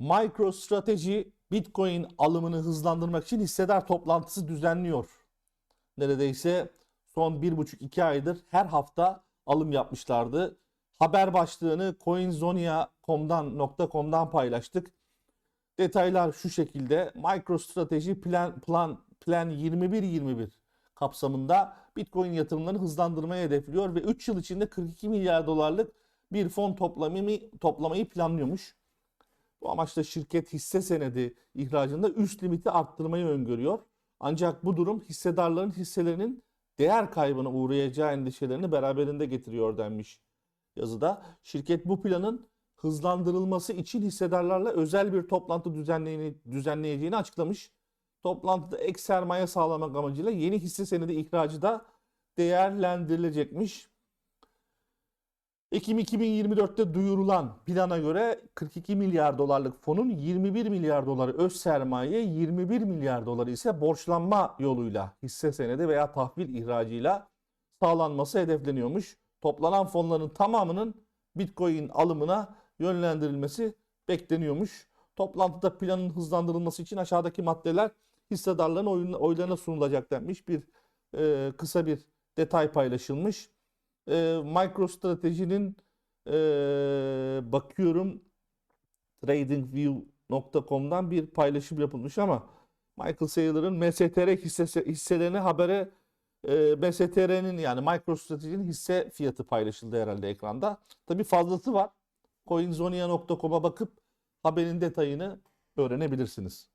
MicroStrategy Bitcoin alımını hızlandırmak için hissedar toplantısı düzenliyor. Neredeyse son 1,5-2 aydır her hafta alım yapmışlardı. Haber başlığını coinzonia.com'dan .com'dan paylaştık. Detaylar şu şekilde. MicroStrategy Plan Plan Plan 21-21 kapsamında Bitcoin yatırımlarını hızlandırmayı hedefliyor ve 3 yıl içinde 42 milyar dolarlık bir fon toplamayı, toplamayı planlıyormuş. Bu amaçla şirket hisse senedi ihracında üst limiti arttırmayı öngörüyor. Ancak bu durum hissedarların hisselerinin değer kaybına uğrayacağı endişelerini beraberinde getiriyor denmiş yazıda. Şirket bu planın hızlandırılması için hissedarlarla özel bir toplantı düzenleyeceğini açıklamış. Toplantıda ek sermaye sağlamak amacıyla yeni hisse senedi ihracı da değerlendirilecekmiş. Ekim 2024'te duyurulan plana göre 42 milyar dolarlık fonun 21 milyar doları öz sermaye, 21 milyar doları ise borçlanma yoluyla hisse senedi veya tahvil ihracıyla sağlanması hedefleniyormuş. Toplanan fonların tamamının Bitcoin alımına yönlendirilmesi bekleniyormuş. Toplantıda planın hızlandırılması için aşağıdaki maddeler hissedarların oyun- oylarına sunulacak denmiş. Bir e, kısa bir detay paylaşılmış. E, MicroStrategy'nin e, bakıyorum tradingview.com'dan bir paylaşım yapılmış ama Michael Saylor'ın MSTR hisse, hisselerini habere e, MSTR'nin yani MicroStrategy'nin hisse fiyatı paylaşıldı herhalde ekranda. Tabi fazlası var. Coinzonia.com'a bakıp haberin detayını öğrenebilirsiniz.